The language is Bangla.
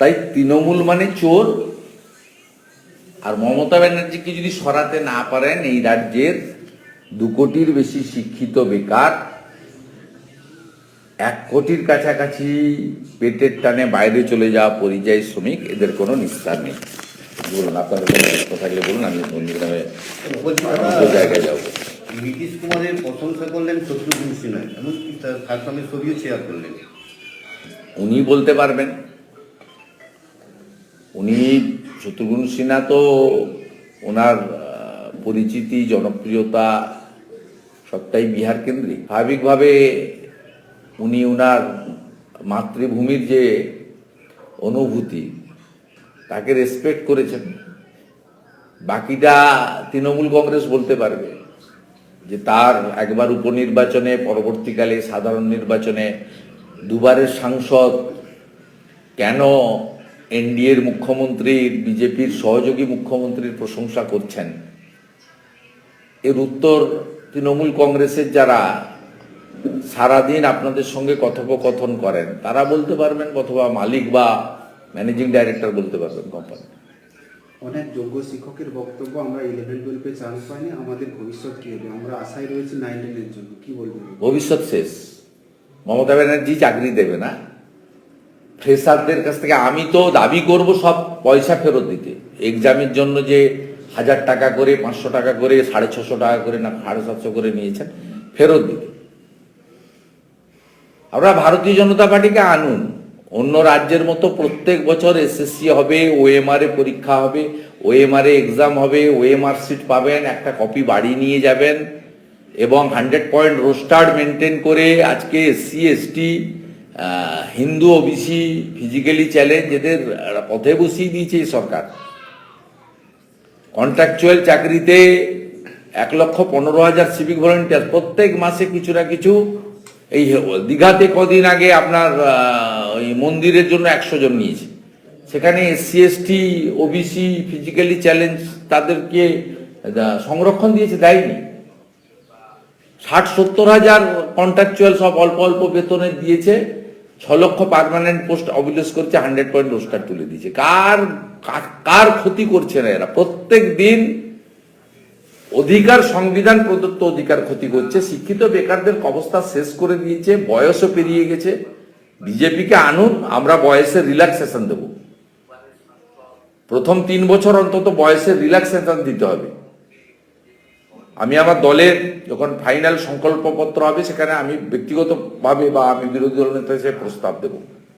তাই তৃণমূল মানে চোর। আর মমতা ব্যানার্জিকে যদি সরাতে না পারেন এই রাজ্যের দু কোটির বেশি শিক্ষিত বেকার এক কোটির কাছাকাছি পেটের টানে বাইরে চলে যাওয়া পরিযায়ী শ্রমিক এদের কোনো নিস্তার নেই। বলুন আপনাদের কোনো প্রশ্ন থাকলে বলুন আমি নন্দীগ্রামে জায়গায় যাব। নীতিশ কুমারের প্রশংসা করলেন শত্রুঘ্ন সিনহা এমনকি তার সঙ্গে ছবিও শেয়ার করলেন। উনি বলতে পারবেন। উনি শত্রুঘ্ন সিনহা তো ওনার পরিচিতি, জনপ্রিয়তা সবটাই বিহার কেন্দ্রিক। স্বাভাবিকভাবে উনি ওনার মাতৃভূমির যে অনুভূতি, তাকে রেসপেক্ট করেছেন। বাকিটা তৃণমূল কংগ্রেস বলতে পারবে যে তার একবার উপনির্বাচনে, পরবর্তীকালে সাধারণ নির্বাচনে দুবারের সাংসদ কেন এনডিএর মুখ্যমন্ত্রীর বিজেপির সহযোগী মুখ্যমন্ত্রীর প্রশংসা করছেন। এর উত্তর তৃণমূল কংগ্রেসের যারা সারাদিন আপনাদের সঙ্গে কথোপকথন করেন তারা বলতে পারবেন অথবা মালিক বা ম্যানেজিং ডাইরেক্টর বলতে পারবেন কোম্পানি অনেক যোগ্য শিক্ষকের বক্তব্য আমরা ইলেভেন টুয়েলভে চান্স পাইনি আমাদের ভবিষ্যৎ কি হবে? আমরা আশায় রয়েছি নাইন টেনের জন্য কি বলবেন? ভবিষ্যৎ শেষ। মমতা ব্যানার্জি চাকরি দেবে না। ফ্রেশারদের কাছ থেকে আমি তো দাবি করব সব পয়সা ফেরত দিতে। এক্সামের জন্য যে হাজার টাকা করে, পাঁচশো টাকা করে, সাড়ে ছশো টাকা করে না, সাড়ে সাতশো করে নিয়েছেন, ফেরত দিতে। আমরা ভারতীয় জনতা পার্টিকে আনুন। অন্য রাজ্যের মতো প্রত্যেক বছর এসএসসি হবে, ওএমআর এ পরীক্ষা হবে, ওএমআর এ এক্সাম হবে, ওএমআর সিট পাবেন, একটা কপি বাড়ি নিয়ে যাবেন এবং হান্ড্রেড পয়েন্ট রোস্টার মেনটেন করে আজকে SC, ST Hindu OBC physically challenge এদের পথে বসিয়ে দিয়েছে এই সরকার। কন্ট্রাকচুয়াল চাকরিতে এক লক্ষ পনেরো হাজার সিভিক ভলেন্টিয়ার প্রত্যেক মাসে কিছু না কিছু এই দীঘাতে কদিন আগে আপনার ওই মন্দিরের জন্য একশো জন নিয়েছে। সেখানে SC, ST, OBC physically challenge তাদেরকে সংরক্ষণ দিয়েছে, দেয়নি। ষাট সত্তর হাজার কন্ট্রাকচুয়াল সব অল্প অল্প বেতনে দিয়েছে। ছ লক্ষ পার্মানেন্ট পোস্ট অবিলেস করছে হান্ড্রেড পয়েন্ট রোস্টার তুলে দিয়েছে। কার, কার- ক্ষতি করছে না এরা? প্রত্যেক দিন অধিকার, সংবিধান প্রদত্ত অধিকার ক্ষতি করছে। শিক্ষিত বেকারদের অবস্থা শেষ করে দিয়েছে, বয়সও পেরিয়ে গেছে। বিজেপিকে আনুন, আমরা বয়সের রিল্যাক্সেশন দেব। প্রথম তিন বছর অন্তত বয়সের রিল্যাক্সেশন দিতে হবে। আমি আমার দলের যখন ফাইনাল সংকল্পপত্র হবে, সেখানে আমি ব্যক্তিগতভাবে বা আমি বিরোধী দল নেতা হিসেবে প্রস্তাব দেবো।